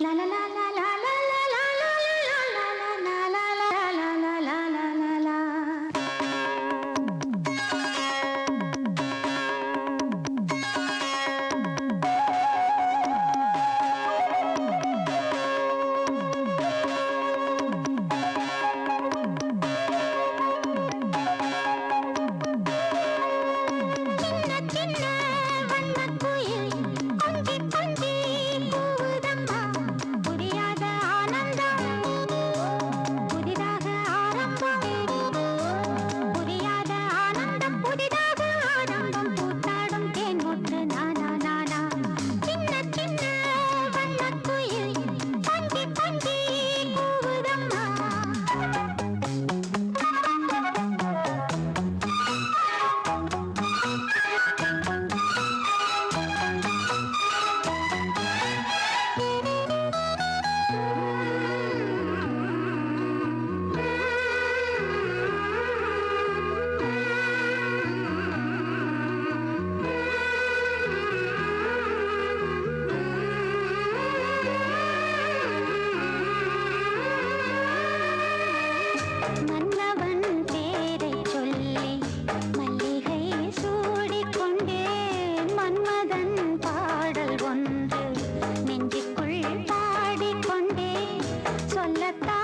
La la la. った。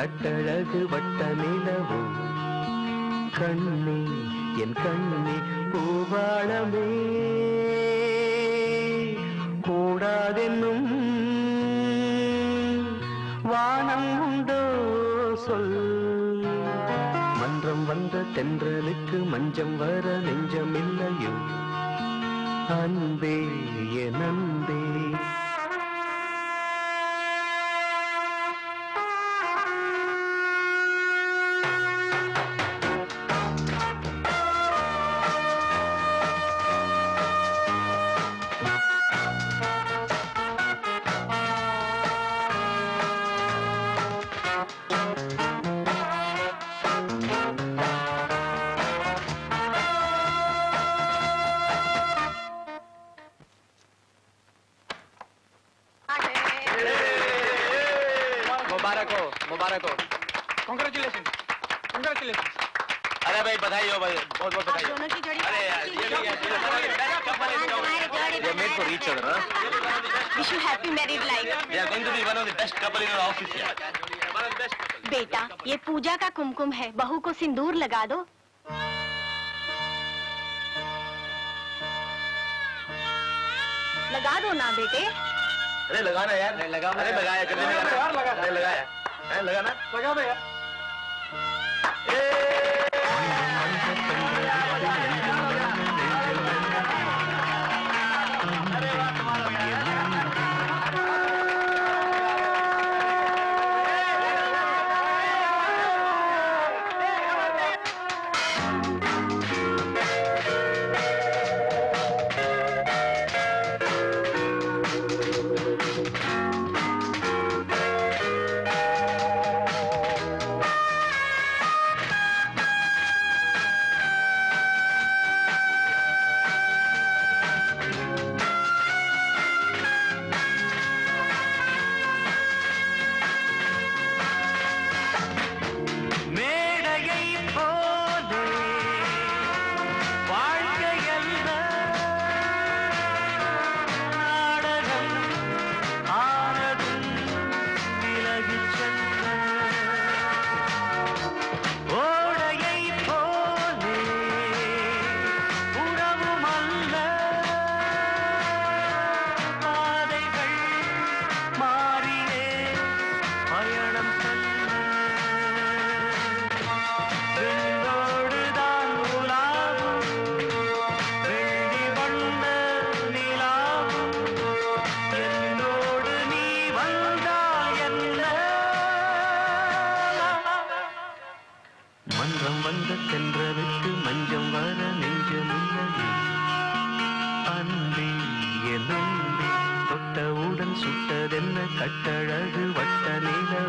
கட்டழகு வட்ட நிலவோ கண்ணே என் கண்ணே பூவாளமே. கூடாதென்னும் வானம் உண்டோ சொல். மன்றம் வந்த தென்றலுக்கு மஞ்சம் வர நெஞ்சம் இல்லையோ அன்பே என் मुबारक हो मुबारक हो कॉन्ग्रेचुलेशन कॉन्ग्रेचुलेशन अरे भाई बधाई हो भाई बहुत बहुत बधाई हो दोनों की जोड़ी अरे यार ये भी ये made for each other wish you happy married life they are going to be one of the best couple in office बेटा ये पूजा का कुमकुम है बहू को सिंदूर लगा दो लगा दो ना बेटे अरे लगाना यार लगा अरे लगाया लगाया है लगाना लगा दो यार கட்டழகு வட்ட நிலவோ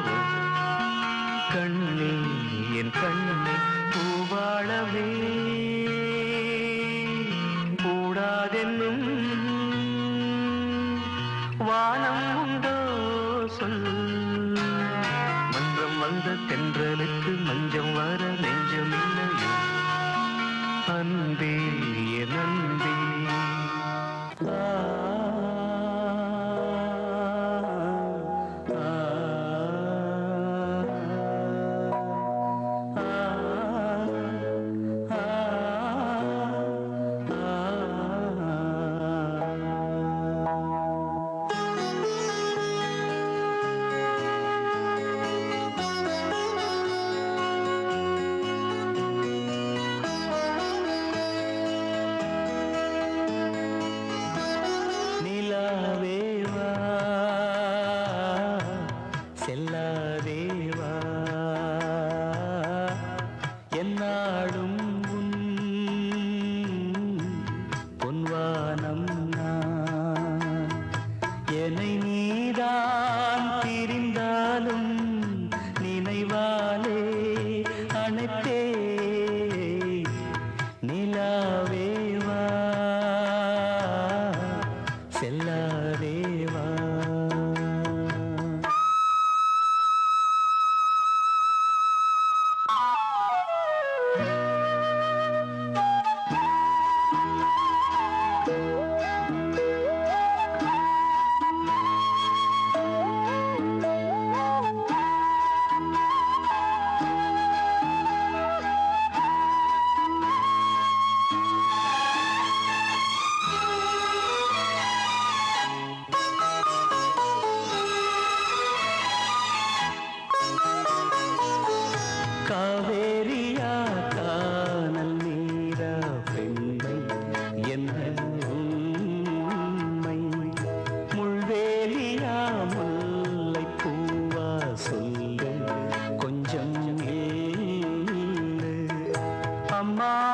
அம்மாடியோ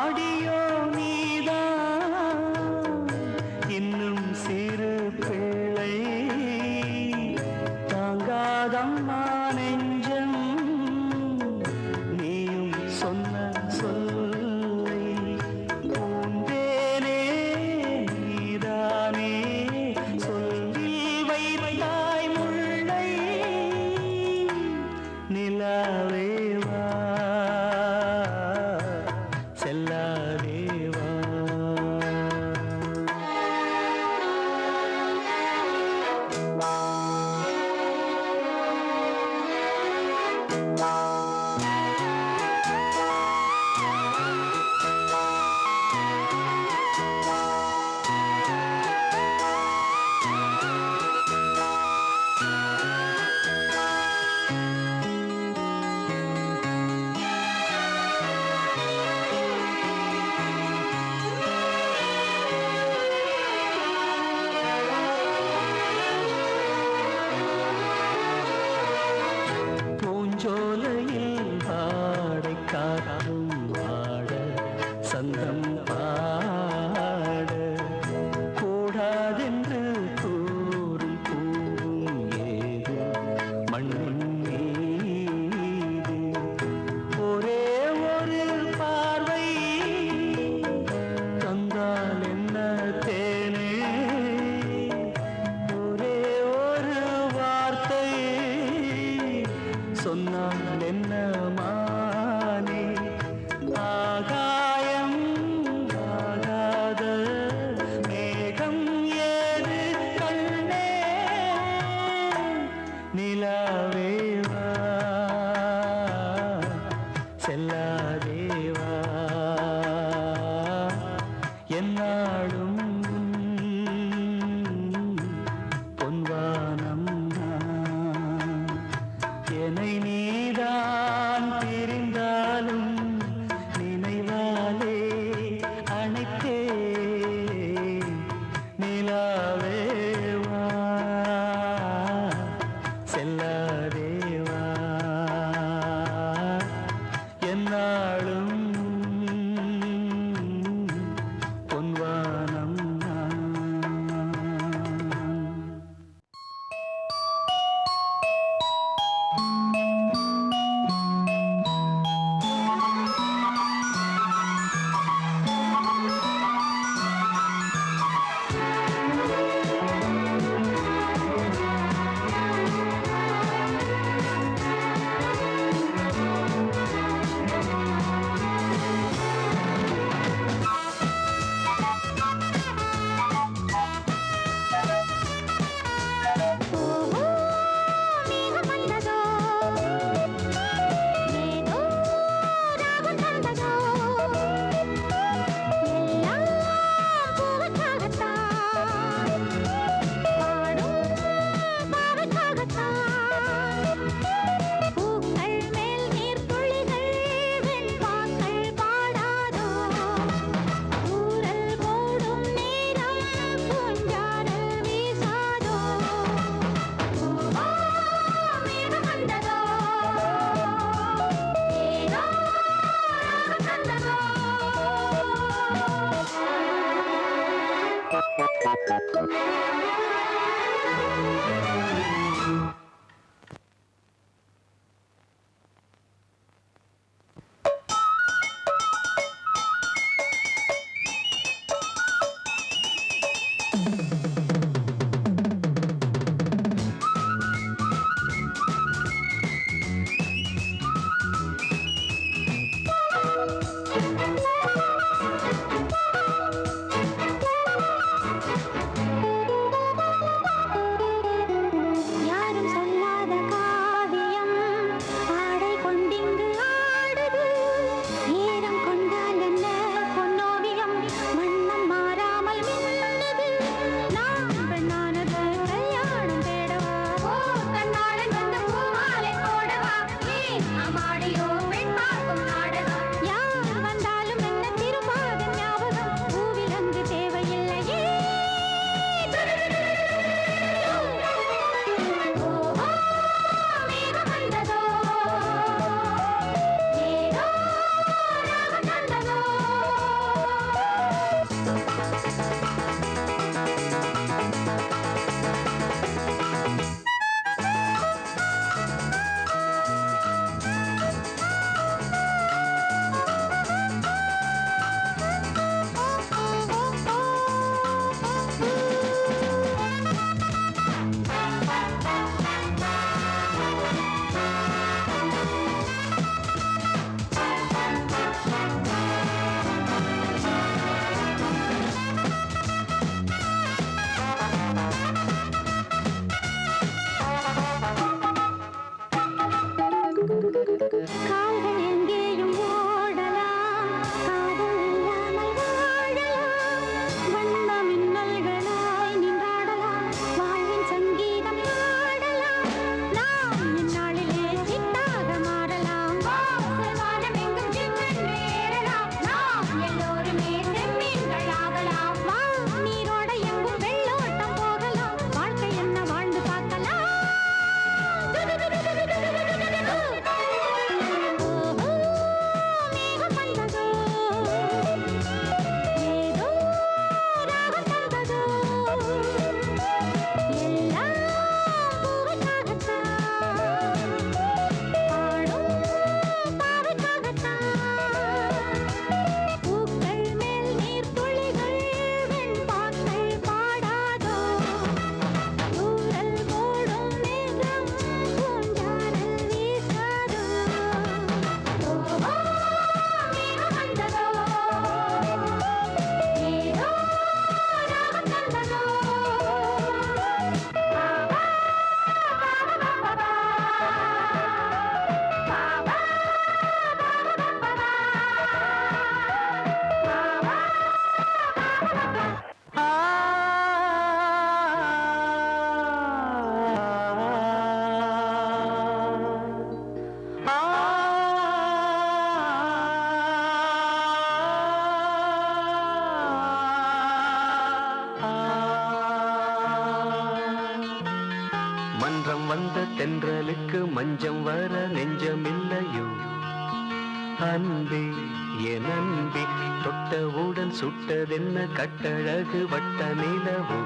அழகு வட்ட நிலவோ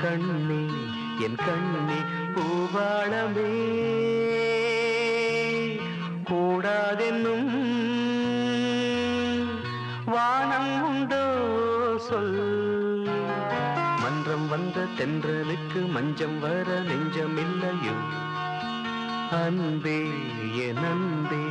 கண்ணே என் கண்ணே பூவாளமே. கூடாதென்னும் வானம் உண்டோ சொல். மன்றம் வந்த தென்றலுக்கு மஞ்சம் வர நெஞ்சம் இல்லையோ அன்பே என் அன்பே.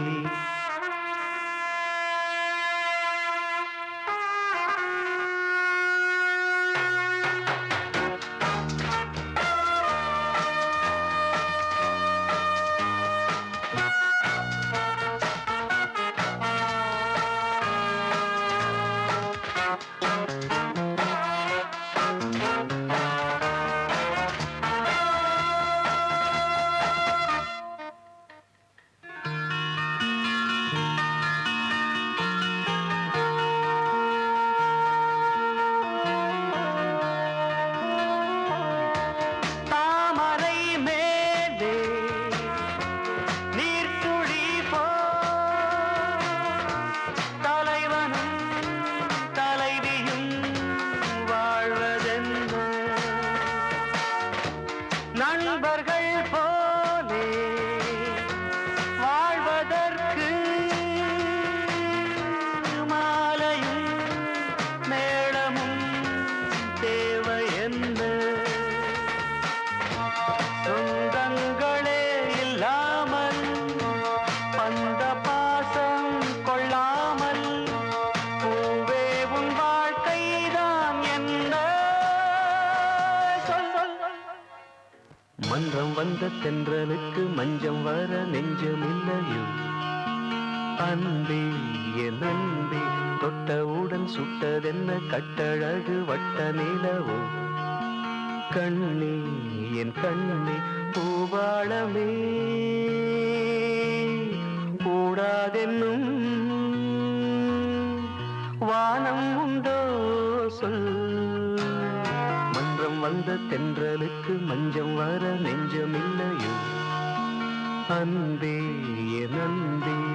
தென்றலுக்கு மஞ்சம் வர நெஞ்சமில்லையோ? அன்பே என் அன்பே தொட்டவுடன் சுட்டதென்ன கட்டழகு வட்ட நிலவோ? கண்ணே என் கண்ணே பூவாளமே கூடாதென்னும் வானம் உண்டோ? சொல் வந்த தென்றலுக்கு மஞ்சம் வர நெஞ்சமில்லையோ? அன்பே என் அன்பே.